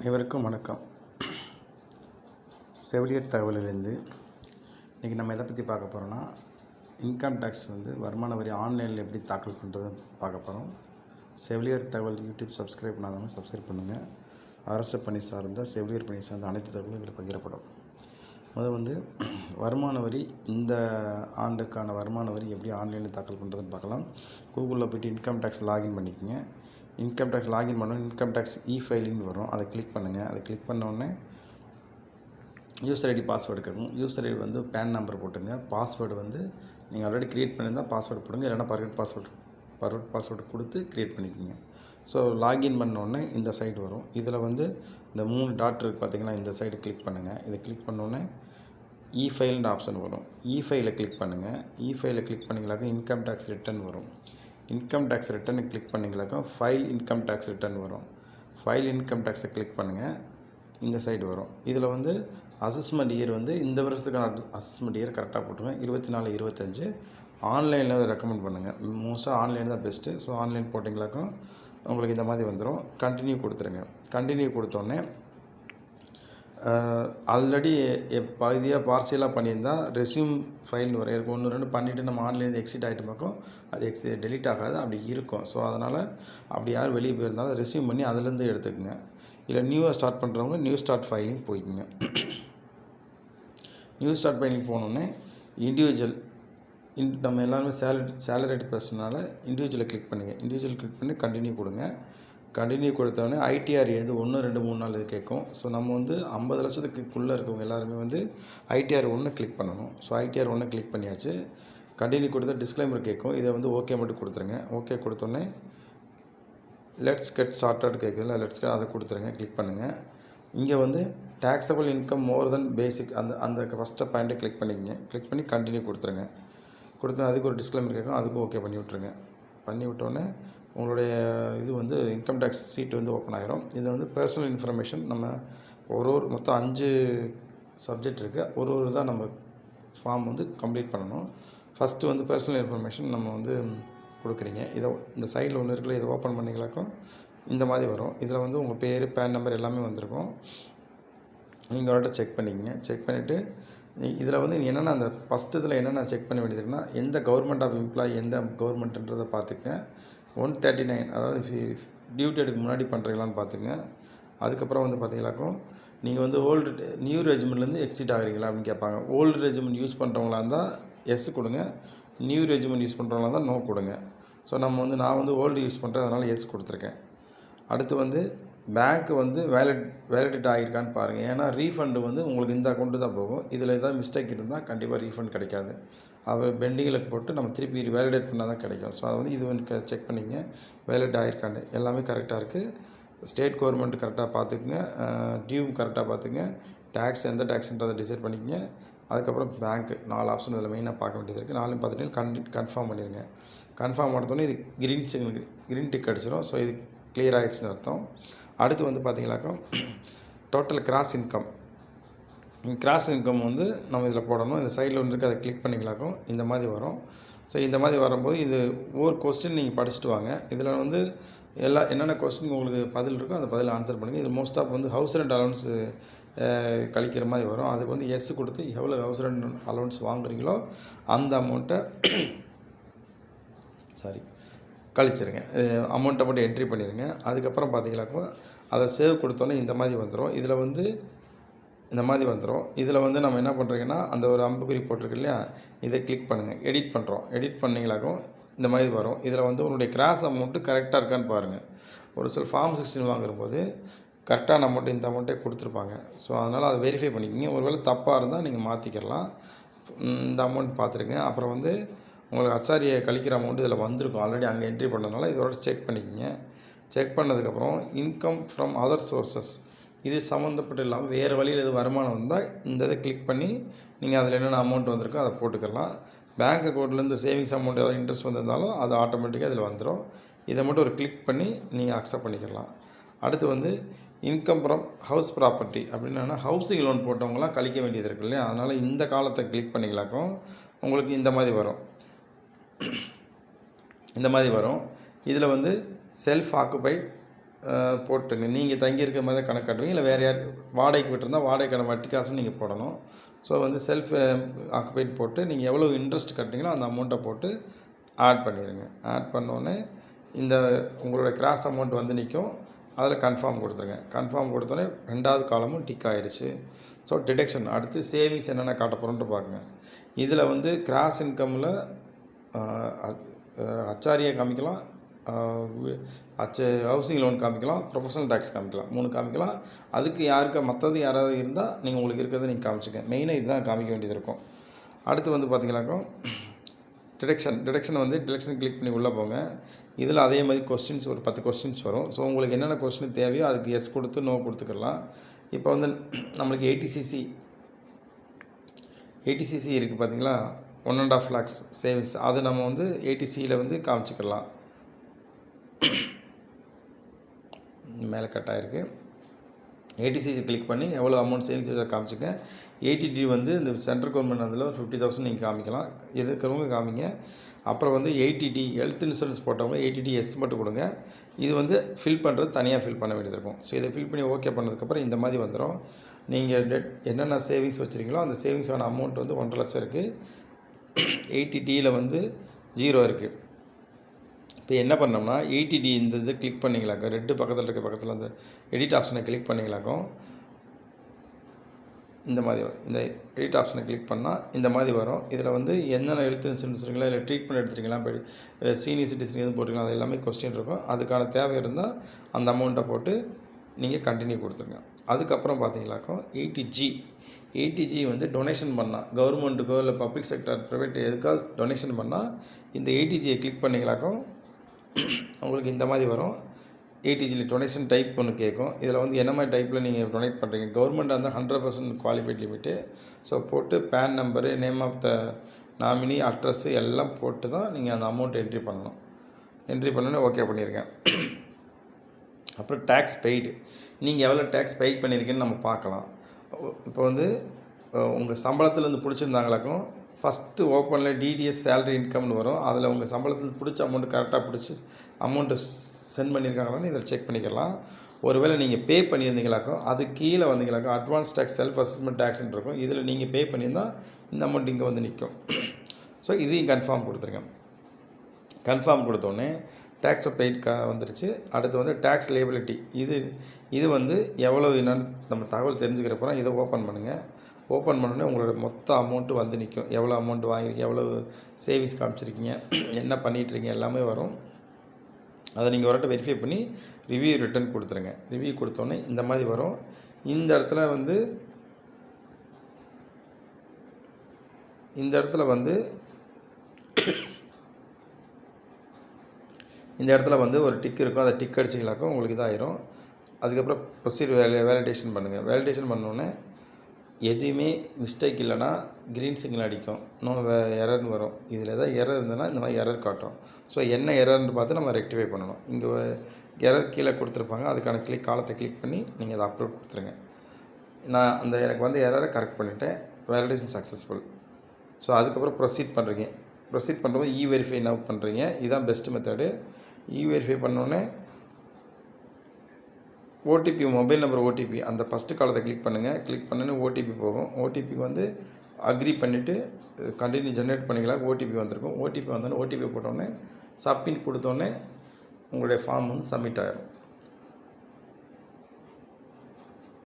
அனைவருக்கும் வணக்கம். செவிலியர் தகவலிலிருந்து இன்றைக்கி நம்ம எதை பற்றி பார்க்க போகிறோன்னா இன்கம் டேக்ஸ் வந்து வருமான வரி ஆன்லைனில் எப்படி தாக்கல் பண்ணுறதுன்னு பார்க்க போகிறோம் செவிலியர் தகவல் யூடியூப் சப்ஸ்கிரைப் பண்ணாதவங்க சப்ஸ்கிரைப் பண்ணுங்கள் அரசு பணி சார்ந்த செவிலியர் பணி சார்ந்த அனைத்து தகவலும் இதில் பகிரப்படும். முதல் வந்து வருமான வரி இந்த ஆண்டுக்கான வருமான வரி எப்படி ஆன்லைனில் தாக்கல் பண்ணுறதுன்னு பார்க்கலாம். கூகுளில் போய்ட்டு இன்கம் டேக்ஸ் லாகின் பண்ணிக்கோங்க. இன்கம் டேக்ஸ் லாகின் பண்ணோம் இன்கம் டேக்ஸ் இ ஃபைலிங் வரும். அதை கிளிக் பண்ணுங்கள் அதை கிளிக் பண்ண உடனே யூசர் ஐடி பாஸ்வேர்டு கேட்கும் யூசர் ஐடி வந்து பேன் நம்பர் போட்டுங்க. பாஸ்வேர்டு வந்து நீங்கள் ஆல்ரெடி க்ரியேட் பண்ணியிருந்தால் பாஸ்வேர்டு போடுங்க. இல்லைனா பர்கட் பாஸ்வேர்டு பர்கட் பாஸ்வேர்டு கொடுத்து க்ரியேட் பண்ணிக்கோங்க. ஸோ லாகின் பண்ண உடனே இந்த சைடு வரும். இதில் வந்து இந்த மூணு டாட் இருக்குது பார்த்தீங்கன்னா இந்த சைடு கிளிக் பண்ணுங்கள் இதை கிளிக் பண்ணோடனே இ ஃபைல்ன்ற ஆப்ஷன் வரும். இ ஃபைலை கிளிக் பண்ணுங்கள் இ ஃபைலை கிளிக் பண்ணிங்களாக்க இன்கம் டேக்ஸ் ரிட்டர்ன் வரும். இன்கம் டேக்ஸ் ரிட்டர்னு கிளிக் பண்ணிங்களாக்கா ஃபைல் இன்கம் டேக்ஸ் ரிட்டர்ன் வரும். ஃபைல் இன்கம் டேக்ஸை கிளிக் பண்ணுங்கள் இந்த சைடு வரும். இதில் வந்து அசஸ்மெண்ட் இயர் வந்து இந்த வருஷத்துக்கான அசஸ்மெண்ட் இயர் கரெக்டாக போட்டுருவேன் இருபத்தி நாலு இருபத்தஞ்சு. ஆன்லைனில் ரெக்கமெண்ட் பண்ணுங்கள் மோஸ்ட்டாக ஆன்லைன் தான் பெஸ்ட்டு ஸோ ஆன்லைன் போட்டிங்களாக்கும் உங்களுக்கு இந்த மாதிரி வந்துடும் கண்டினியூ கொடுத்துருங்க. கண்டினியூ கொடுத்தோன்னே ஆல்ரெடி பகுதியாக பார்சியலாக பண்ணியிருந்தா ரெஸ்யூம் ஃபைல்னு வரும் இருக்கும். ஒன்று ரெண்டு பண்ணிவிட்டு நம்ம ஆன்லைன்லேருந்து எக்ஸிட் ஆகிட்டு பக்கம் அது எக்ஸி டெலிட் ஆகாது. அப்படி இருக்கும். ஸோ அதனால் அப்படி யார் வெளியே போயிருந்தாலும் ரெஸ்யூம் பண்ணி அதுலேருந்து எடுத்துக்கோங்க. இல்லை நியூவாக ஸ்டார்ட் பண்ணுறவங்க நியூ ஸ்டார்ட் ஃபைலிங் போய்க்குங்க. நியூ ஸ்டார்ட் ஃபைலிங் போனோடனே இண்டிவிஜுவல் இன் நம்ம எல்லாருமே சேலரி சேலரிட் பர்சனால இண்டிவிஜுவலை கிளிக் பண்ணுங்கள் இண்டிவிஜுவல் கிளிக் பண்ணி கண்டினியூ கொடுங்க. கண்டினியூ கொடுத்தோடனே ஐடிஆர் எது ஒன்று ரெண்டு மூணு நாள் இது கேட்கும். ஸோ நம்ம வந்து ஐம்பது லட்சத்துக்குள்ளே இருக்கவங்க எல்லாருமே வந்து ஐடிஆர் ஒன்று கிளிக் பண்ணணும். ஸோ ஐடிஆர் ஒன்று கிளிக் பண்ணியாச்சு. கண்டினியூ கொடுத்தா டிஸ்க்ளைமர் கேட்கும். இதை வந்து ஓகே மட்டும் கொடுத்துருங்க. ஓகே கொடுத்தோன்னே லெட்ஸ் கெட் ஸ்டார்டட் கேட்குதுல லெட்ஸ் கெட் அதை கொடுத்துருங்க. கிளிக் பண்ணுங்கள் இங்கே வந்து டேக்ஸபிள் இன்கம் மோர் தென் பேசிக் அந்த அந்த ஃபஸ்ட்டு பாயிண்ட்டை கிளிக் பண்ணிக்கங்க. கிளிக் பண்ணி கண்டினியூ கொடுத்துருங்க. கொடுத்து அதுக்கு ஒரு டிஸ்க்ளைமர் கேட்கும். அதுக்கும் ஓகே பண்ணி விட்ருங்க பண்ணி விட்டோன்னே உங்களுடைய இது வந்து இன்கம் டேக்ஸ் சீட் வந்து ஓப்பன் ஆகிரும் இது வந்து பர்சனல் இன்ஃபர்மேஷன் நம்ம ஒரு ஒரு மொத்தம் அஞ்சு சப்ஜெக்ட் இருக்குது ஒரு ஒரு தான் நம்ம ஃபார்ம் வந்து கம்ப்ளீட் பண்ணணும். ஃபஸ்ட்டு வந்து பர்சனல் இன்ஃபர்மேஷன் நம்ம வந்து கொடுக்குறீங்க. இதை இந்த சைடில் ஒன்று இருக்குல்ல இதை ஓப்பன் பண்ணிங்களாக்கும் இந்த மாதிரி வரும். இதில் வந்து உங்கள் பேர் பேன் நம்பர் எல்லாமே வந்திருக்கும். நீங்கள் ஒரு செக் பண்ணிக்கங்க. செக் பண்ணிவிட்டு இதில் வந்து என்னென்ன அந்த ஃபஸ்ட்டு இதில் என்னென்ன செக் பண்ண வேண்டியதுன்னா எந்த கவர்மெண்ட் ஆஃப் எம்ப்ளாயி எந்த கவர்மெண்ட்டுன்றதை பார்த்துக்கங்க. ஒன் தேர்ட்டி நைன் அதாவது டியூட்டி டேட்டுக்கு முன்னாடி பண்ணுறீங்களான்னு பார்த்துங்க அதுக்கப்புறம் வந்து பார்த்தீங்களாக்கும் நீங்கள் வந்து ஓல்டு நியூ ரெஜிமெண்ட்லேருந்து எக்ஸிட் ஆகிறீங்களா அப்படின்னு கேட்பாங்க. ஓல்டு ரெஜிமெண்ட் யூஸ் பண்ணுறவங்களா இருந்தால் எஸ் கொடுங்க. நியூ ரெஜிமெண்ட் யூஸ் பண்ணுறவங்களா இருந்தால் நோ கொடுங்க. ஸோ நம்ம வந்து நான் வந்து ஓல்டு யூஸ் பண்ணுறேன் அதனால் எஸ் கொடுத்துருக்கேன். அடுத்து வந்து பேங்க்கு வந்து வேலிட் வேலிடேட் ஆகிருக்கான்னு பாருங்கள் ஏன்னா ரீஃபண்டு வந்து உங்களுக்கு இந்த அக்கௌண்ட்டு தான் போகும். இதில் ஏதாவது மிஸ்டேக் இருந்தால் கண்டிப்பாக ரீஃபண்ட் கிடைக்காது. அவர் பெண்டிங்கில் போட்டு நம்ம திருப்பி வேலிடேட் பண்ணால் தான் கிடைக்கும். ஸோ அதை வந்து இது வந்து செக் பண்ணிங்க வேலிட் ஆகிருக்காண்டு எல்லாமே கரெக்டாக இருக்குது ஸ்டேட் கவர்மெண்ட் கரெக்டாக பார்த்துக்குங்க. டியூம் கரெக்டாக பார்த்துங்க டேக்ஸ் எந்த டேக்ஸ்ன்றதை டிசைட் பண்ணிக்கங்க. அதுக்கப்புறம் பேங்க்கு நாலு ஆப்ஷன் இதில் மெயினாக பார்க்க வேண்டியது இருக்குது நாலும் பார்த்துட்டு கன் கன்ஃபார்ம் பண்ணிடுங்க. கன்ஃபார்ம் பண்ணத்தோடனே இது க்ரீன் சிக்னல் க்ரீன் டிக் அடிச்சிடும் ஸோ இது கிளியர் ஆகிடுச்சுன்னு அர்த்தம். அடுத்து வந்து பார்த்திங்கனாக்கா total gross income gross income வந்து நம்ம இதில் போடணும். இந்த சைடில் ஒன்று இருக்குது அதை கிளிக் பண்ணிங்களாக்கும் இந்த மாதிரி வரும். ஸோ இந்த மாதிரி வரும்போது இது ஒவ்வொரு கொஸ்டின் நீங்கள் படிச்சுட்டு வாங்க. இதில் வந்து எல்லா என்னென்ன கொஸ்டின் உங்களுக்கு பதில் இருக்கோ அந்த பதில் ஆன்சர் பண்ணுங்கள் இது மோஸ்ட் ஆஃப் வந்து ஹவுஸ் ரெண்ட் அலவன்ஸ் கழிக்கிற மாதிரி வரும். அதுக்கு வந்து எஸ் கொடுத்து எவ்வளோ ஹவுஸ் ரெண்ட் அலவன்ஸ் வாங்குறீங்களோ அந்த அமௌண்ட்டை சாரி கழிச்சிருங்க. அமௌண்ட்டை மட்டும் என்ட்ரி பண்ணிடுங்க அதுக்கப்புறம் பார்த்தீங்கன்னாக்கா அதை சேவ் கொடுத்தோன்னே இந்த மாதிரி வந்துடும் இதில் வந்து இந்த மாதிரி வந்துடும் இதில் வந்து நம்ம என்ன பண்ணுறீங்கன்னா அந்த ஒரு அம்புக்குறி போட்டிருக்கு இல்லையா? இதை கிளிக் பண்ணுங்கள் எடிட் பண்ணுறோம் எடிட் பண்ணிங்களாக்கும் இந்த மாதிரி வரும். இதில் வந்து உங்களுடைய கிராஸ் அமௌண்ட்டு கரெக்டாக இருக்கான்னு பாருங்கள் ஒரு சில ஃபார்ம் சிக்ஸ்டின் வாங்கும்போது கரெக்டான அமௌண்ட்டு இந்த அமௌண்ட்டே கொடுத்துருப்பாங்க. ஸோ அதனால் அதை வெரிஃபை பண்ணிக்கிங்க. ஒருவேளை தப்பாக இருந்தால் நீங்கள் மாற்றிக்கலாம் இந்த அமௌண்ட் பார்த்துருங்க அப்புறம் வந்து உங்களுக்கு அச்சாரியை கழிக்கிற அமௌண்ட் இதில் வந்திருக்கும். ஆல்ரெடி அங்கே என்ட்ரி பண்ணதுனால இதோட செக் பண்ணிக்கங்க. செக் பண்ணதுக்கப்புறம் இன்கம் ஃப்ரம் அதர் சோர்சஸ் இது சம்மந்தப்பட்டு இல்லாமல் வேறு வழியில் எது வருமானம் வந்தால் இந்த இதை கிளிக் பண்ணி நீங்கள் அதில் என்னென்ன அமௌண்ட் வந்திருக்கோ அதை போட்டுக்கலாம். பேங்க் அக்கௌண்ட்லேருந்து சேவிங்ஸ் அமௌண்ட் ஏதாவது இன்ட்ரெஸ்ட் வந்திருந்தாலும் அது ஆட்டோமேட்டிக்காக இதில் வந்துடும் இதை மட்டும் ஒரு கிளிக் பண்ணி நீங்கள் அக்செப்ட் பண்ணிக்கலாம். அடுத்து வந்து இன்கம் ஃப்ரம் ஹவுஸ் ப்ராப்பர்ட்டி அப்படின்னா ஹவுசிங் லோன் போட்டவங்களாம் கழிக்க வேண்டியது இருக்கு இல்லையா? அதனால் இந்த காலத்தை கிளிக் பண்ணிக்கலாக்கும். உங்களுக்கு இந்த மாதிரி வரும். இந்த மாதிரி வரும். இதில் வந்து செல்ஃப் ஆக்குபைட் போட்டுங்க. நீங்கள் தங்கியிருக்க மாதிரி தான் கணக்கு காட்டுவீங்க. இல்லை வேறு யார் வாடகைக்கு விட்டுருந்தா வாடகைக்கான வட்டி காசு நீங்கள் போடணும். ஸோ வந்து செல்ஃப் ஆக்குபைட் போட்டு நீங்கள் எவ்வளோ இன்ட்ரெஸ்ட் கட்டுறீங்களோ அந்த அமௌண்ட்டை போட்டு ஆட் பண்ணிடுங்க ஆட் பண்ணோன்னே இந்த உங்களோட கிராஸ் அமௌண்ட் வந்து நிற்கும் அதில் கன்ஃபார்ம் கொடுத்துருங்க. கன்ஃபார்ம் கொடுத்தோன்னே ரெண்டாவது காலமும் டிக் ஆயிருச்சு. ஸோ டிடெக்ஷன் அடுத்து சேவிங்ஸ் என்னென்ன காட்ட போகிறோன்ட்டு பாருங்க. இதில் வந்து கிராஸ் இன்கமில் அச்சாரியை காமிக்கலாம் அச்ச ஹவுசிங் லோன் காமிக்கலாம் ப்ரொஃபஷனல் டேக்ஸ் காமிக்கலாம். மூணு காமிக்கலாம். அதுக்கு யாருக்கு மற்றது யாராவது இருந்தால் நீங்கள் உங்களுக்கு இருக்கிறத நீங்கள் காமிச்சுக்க மெயினாக இதுதான் காமிக்க வேண்டியது இருக்கும். அடுத்து வந்து பார்த்தீங்கன்னாக்கா டிடெக்ஷன் டிடெக்ஷன் வந்து டிடெக்ஷன் கிளிக் பண்ணி உள்ளே போங்க. இதில் அதே மாதிரி கொஸ்டின்ஸ் ஒரு பத்து கொஸ்டின்ஸ் வரும். ஸோ உங்களுக்கு என்னென்ன கொஸ்டின் தேவையோ அதுக்கு எஸ் கொடுத்து நோ கொடுத்துக்கலாம். இப்போ வந்து நம்மளுக்கு eighty C C eighty C C இருக்குது பார்த்தீங்களா one and half lakhs savings அது நம்ம வந்து ஏடிசியில் வந்து காமிச்சிக்கலாம். மேலே கட் ஆகிருக்கு ஏடிசிசி கிளிக் பண்ணி எவ்வளோ அமௌண்ட் சேவிங்ஸ் வச்சா காமிச்சிங்க ஏடிடி வந்து இந்த சென்ட்ரல் கவர்மெண்ட் அதில் ஒரு ஃபிஃப்டி தௌசண்ட் நீங்கள் காமிக்கலாம். இருக்கிறவங்க காமிங்க. அப்புறம் வந்து ஏடிடி ஹெல்த் இன்சூரன்ஸ் போட்டவங்க ஏடிடி எஸ் மட்டும் கொடுங்க. இது வந்து ஃபில் பண்ணுறது தனியாக ஃபில் பண்ண வேண்டியது இருக்கும். ஸோ இதை ஃபில் பண்ணி ஓகே பண்ணதுக்கப்புறம் இந்த மாதிரி வந்துடும் நீங்கள் டெட் என்னென்ன சேவிங்ஸ் வச்சுருக்கீங்களோ அந்த சேவிங்ஸான அமௌண்ட் வந்து ஒன்றரை லட்சம் இருக்குது எயிட்டி டியில் வந்து ஜீரோ இருக்குது இப்போ என்ன பண்ணோம்னா எயிட்டி டி இந்த இது கிளிக் பண்ணிங்களாக்கா ரெட்டு பக்கத்தில் இருக்க பக்கத்தில் அந்த எடிட் ஆப்ஷனை கிளிக் பண்ணிங்களாக்கும் இந்த மாதிரி வரும். இந்த எடிட் ஆப்ஷனை கிளிக் பண்ணால் இந்த மாதிரி வரும். இதில் வந்து என்னென்ன ஹெல்த் இன்சூரன்ஸ் இருக்கீங்களா இல்லை ட்ரீட்மெண்ட் எடுத்துருக்கீங்களா இப்போ சீனியர் சிட்டிசன் எதுவும் போட்டுக்கலாம் அது எல்லாமே கொஸ்டின் இருக்கும். அதுக்கான தேவை இருந்தால் அந்த அமௌண்ட்டை போட்டு நீங்கள் கண்டினியூ கொடுத்துருங்க. அதுக்கப்புறம் பார்த்தீங்களாக்கோ எயிட்டி ஜி எயிட்டி ஜி வந்து டொனேஷன் பண்ணால் கவர்மெண்ட்டுக்கோ இல்லை பப்ளிக் செக்டர் ப்ரைவேட் எதுக்காக டொனேஷன் பண்ணால் இந்த ஏடிஜியை கிளிக் பண்ணிங்களாக்கோ உங்களுக்கு இந்த மாதிரி வரும். ஏடிஜியில் டொனேஷன் டைப் ஒன்று கேட்கும் இதில் வந்து என்ன மாதிரி டைப்பில் நீங்கள் டொனேட் பண்ணுறீங்க கவர்மெண்ட் வந்து hundred percent qualified limit so போட்டு PAN number name of the nominee address எல்லாம் போட்டு தான் நீங்கள் அந்த அமௌண்ட் என்ட்ரி பண்ணணும். என்ட்ரி பண்ணோன்னே ஓகே பண்ணியிருக்கேன் அப்புறம் டேக்ஸ் பெய்டு நீங்கள் எவ்வளோ டேக்ஸ் பெய்ட் பண்ணியிருக்கீங்கன்னு நம்ம பார்க்கலாம். இப்போ வந்து உங்கள் சம்பளத்துலேருந்து பிடிச்சிருந்தாங்களாக்கும் ஃபஸ்ட்டு ஓப்பனில் டிடிஎஸ் சேலரி இன்கம்னு வரும். அதில் உங்கள் சம்பளத்துலேருந்து பிடிச்ச அமௌண்ட்டு கரெக்டாக பிடிச்சி அமௌண்ட்டு சென்ட் பண்ணியிருக்காங்களான்னு இதில் செக் பண்ணிக்கலாம். ஒருவேளை நீங்கள் பே பண்ணியிருந்தீங்களாக்கும் அது கீழே வந்தீங்களாக்கும் அட்வான்ஸ் டேக்ஸ் செல்ஃப் அசஸ்மெண்ட் டேக்ஸ்னு இருக்கும். இதில் நீங்கள் பே பண்ணியிருந்தால் இந்த அமௌண்ட் இங்கே வந்து நிற்கும் ஸோ இதையும் கன்ஃபார்ம் கொடுத்துருங்க. கன்ஃபார்ம் கொடுத்தோன்னே டேக்ஸை பெய்ட் கா வந்துருச்சு. அடுத்து வந்து டேக்ஸ் லேபிலிட்டி இது இது வந்து எவ்வளோ என்னன்னு நம்ம தகவல் தெரிஞ்சுக்கிறப்போ இதை ஓப்பன் பண்ணுங்கள் ஓப்பன் பண்ணோடனே உங்களோட மொத்த அமௌண்ட்டு வந்து நிற்கும் எவ்வளோ அமௌண்ட் வாங்கியிருக்கீங்க எவ்வளோ சேவிங்ஸ் காமிச்சிருக்கீங்க என்ன பண்ணிகிட்ருக்கீங்க எல்லாமே வரும். அதை நீங்கள் ஒரு வாட்டி வெரிஃபை பண்ணி ரிவ்யூ ரிட்டர்ன் கொடுத்துருங்க. ரிவ்யூ கொடுத்தோன்னே இந்த மாதிரி வரும். இந்த இடத்துல வந்து இந்த இடத்துல வந்து இந்த இடத்துல வந்து ஒரு டிக் இருக்கும் அதை டிக் அடிச்சிங்களாக்கும் உங்களுக்கு இதாகிடும் அதுக்கப்புறம் ப்ரொசீட் வேலை வேலிடேஷன் பண்ணுங்கள் வேலிடேஷன் பண்ணோன்னே எதுவுமே மிஸ்டேக் இல்லைன்னா க்ரீன் சிக்னல் அடிக்கும். இன்னும் வே எரர்னு வரும். இதில் எதாவது எரர் இருந்ததுன்னா இந்த மாதிரி எரர் காட்டும். ஸோ என்ன எரர்னு பார்த்து நம்ம ரெக்டிஃபை பண்ணணும். இங்கே எரர் கீழே கொடுத்துருப்பாங்க. அதுக்கான கிளிக் காலத்தை கிளிக் பண்ணி நீங்கள் அதை அப்லோட் கொடுத்துருங்க. நான் அந்த எனக்கு வந்து எரரை கரெக்ட் பண்ணிவிட்டேன் வேலிடேஷன் சக்ஸஸ்ஃபுல் ஸோ அதுக்கப்புறம் ப்ரொசீட் பண்ணுறீங்க ப்ரொசீட் பண்ணுறப்போ இ வெரிஃபை நவ் பண்ணுறீங்க இதுதான் பெஸ்ட் மெத்தடு இ வெரிஃபை பண்ணோன்னே ஓடிபி மொபைல் நம்பர் ஓடிபி அந்த ஃபஸ்ட்டு காலத்தை கிளிக் பண்ணுங்கள் கிளிக் பண்ணோன்னே ஓடிபி போகும். ஓடிபிக்கு வந்து அக்ரி பண்ணிவிட்டு கண்டினியூ ஜென்ரேட் பண்ணிக்கலாம். ஓடிபி வந்திருக்கும். ஓடிபி வந்தோடனே ஓடிபி போட்டோடனே சப்மிட் கொடுத்தோன்னே உங்களுடைய ஃபார்ம் வந்து சப்மிட் ஆகிடும்